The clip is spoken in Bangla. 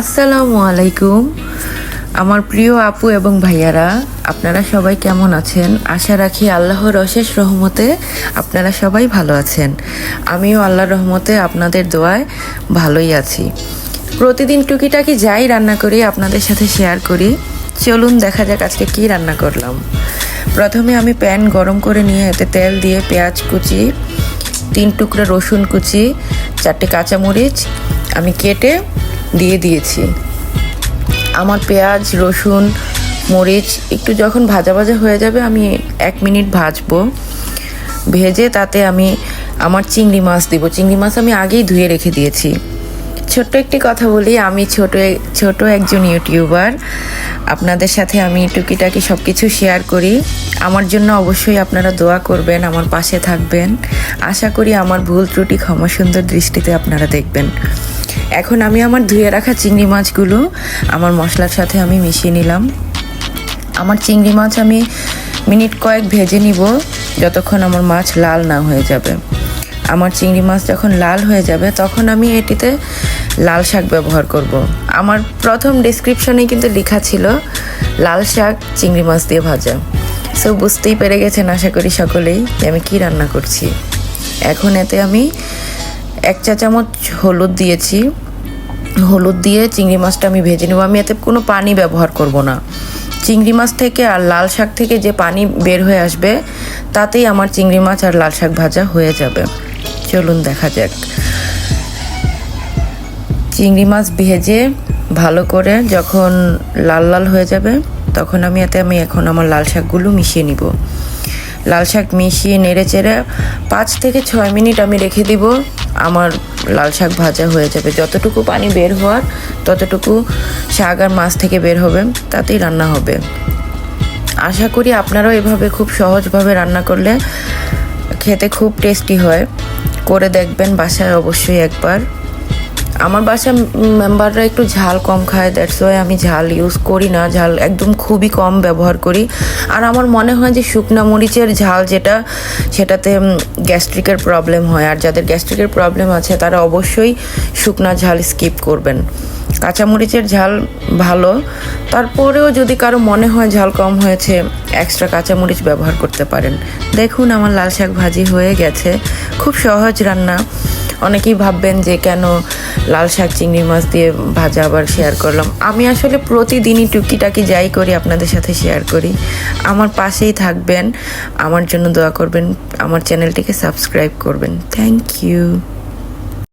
আসসালামু আলাইকুম। আমার প্রিয় আপু এবং ভাইয়ারা, আপনারা সবাই কেমন আছেন? আশা রাখি আল্লাহর অশেষ রহমতে আপনারা সবাই ভালো আছেন। আমিও আল্লাহর রহমতে আপনাদের দোয়ায় ভালোই আছি। প্রতিদিন টুকিটাকি যাই রান্না করি, আপনাদের সাথে শেয়ার করি। চলুন দেখা যাক আজকে কী রান্না করলাম। প্রথমে আমি প্যান গরম করে নিয়ে এতে তেল দিয়ে পেঁয়াজ কুচি, তিন টুকরা রসুন কুচি, চারটে কাঁচামরিচ, আমি কেটে দিয়ে দিয়েছি। আমার পেঁয়াজ, রসুন, মরিচ একটু যখন ভাজা ভাজা হয়ে যাবে আমি এক মিনিট ভাজবো। ভেজে তাতে আমি আমার চিংড়ি মাছ দিব। চিংড়ি মাছ আমি আগেই ধুয়ে রেখে দিয়েছি। ছোট্ট একটি কথা বলি, আমি ছোট ছোট একজন ইউটিউবার। আপনাদের সাথে আমি টুকিটাকি সব কিছু শেয়ার করি। আমার জন্য অবশ্যই আপনারা দোয়া করবেন, আমার পাশে থাকবেন। আশা করি আমার ভুল ত্রুটি ক্ষমা সুন্দর দৃষ্টিতে আপনারা দেখবেন। এখন আমি আমার ধুয়ে রাখা চিংড়ি মাছগুলো আমার মশলার সাথে আমি মিশিয়ে নিলাম। আমার চিংড়ি মাছ আমি মিনিট কয়েক ভেজে নিব, যতক্ষণ আমার মাছ লাল না হয়ে যাবে। আমার চিংড়ি মাছ যখন লাল হয়ে যাবে, তখন আমি এটিতে লাল শাক ব্যবহার করব। আমার প্রথম ডিসক্রিপশনে কিন্তু লেখা ছিল, লাল শাক চিংড়ি মাছ দিয়ে ভাজা। সো বুঝতেই পেরে গেছেন আশা করি সকলেই যে আমি কি রান্না করছি। এখন এতে আমি এক চা চামচ হলুদ দিয়েছি। হলুদ দিয়ে চিংড়ি মাছটা আমি ভেজে নেব। আমি এতে কোনো পানি ব্যবহার করব না। চিংড়ি মাছ থেকে আর লাল শাক থেকে যে পানি বের হয়ে আসবে, তাতেই আমার চিংড়ি মাছ আর লাল শাক ভাজা হয়ে যাবে। চলুন দেখা যাক। চিংড়ি মাছ ভেজে ভালো করে যখন লাল লাল হয়ে যাবে, তখন আমি এতে আমি এখন আমার লাল শাকগুলো মিশিয়ে নিব। লাল শাক মিশিয়ে নেড়ে চেড়ে পাঁচ থেকে ছয় মিনিট আমি রেখে দিব। আমার লাল শাক ভাজা হয়ে যাবে। যতটুকু পানি বের হওয়ার, ততটুকু শাক আর মাছ থেকে বের হবে, তাতেই রান্না হবে। আশা করি আপনারাও এভাবে খুব সহজভাবে রান্না করলে খেতে খুব টেস্টি হয়। করে দেখবেন বাসায় অবশ্যই একবার। আমার বাসা মেম্বাররা একটু ঝাল কম খায় দ্যাটস ওয়াই আমি ঝাল ইউজ করি না, ঝাল একদম খুবই কম ব্যবহার করি। আর আমার মনে হয় যে শুকনো মরিচের ঝাল যেটা, সেটাতে গ্যাস্ট্রিকের প্রবলেম হয়। আর যাদের গ্যাস্ট্রিকের প্রবলেম আছে, তারা অবশ্যই শুকনা ঝাল স্কিপ করবেন। কাঁচামরিচের ঝাল ভালো। তারপরেও যদি কারও মনে হয় ঝাল কম হয়েছে এক্সট্রা কাঁচামরিচ ব্যবহার করতে পারেন। দেখুন, আমার লাল শাক ভাজি হয়ে গেছে। খুব সহজ রান্না। অনেকেই ভাববেন যে কেন লাল শাক চিংড়ি মাছ দিয়ে ভাজা আবার শেয়ার করলাম। আমি আসলে প্রতিদিনই টুকিটাকি যাই করি, আপনাদের সাথে শেয়ার করি। আমার পাশেই থাকবেন। আমার জন্য দোয়া করবেন। আমার চ্যানেলটিকে সাবস্ক্রাইব করবেন। Thank you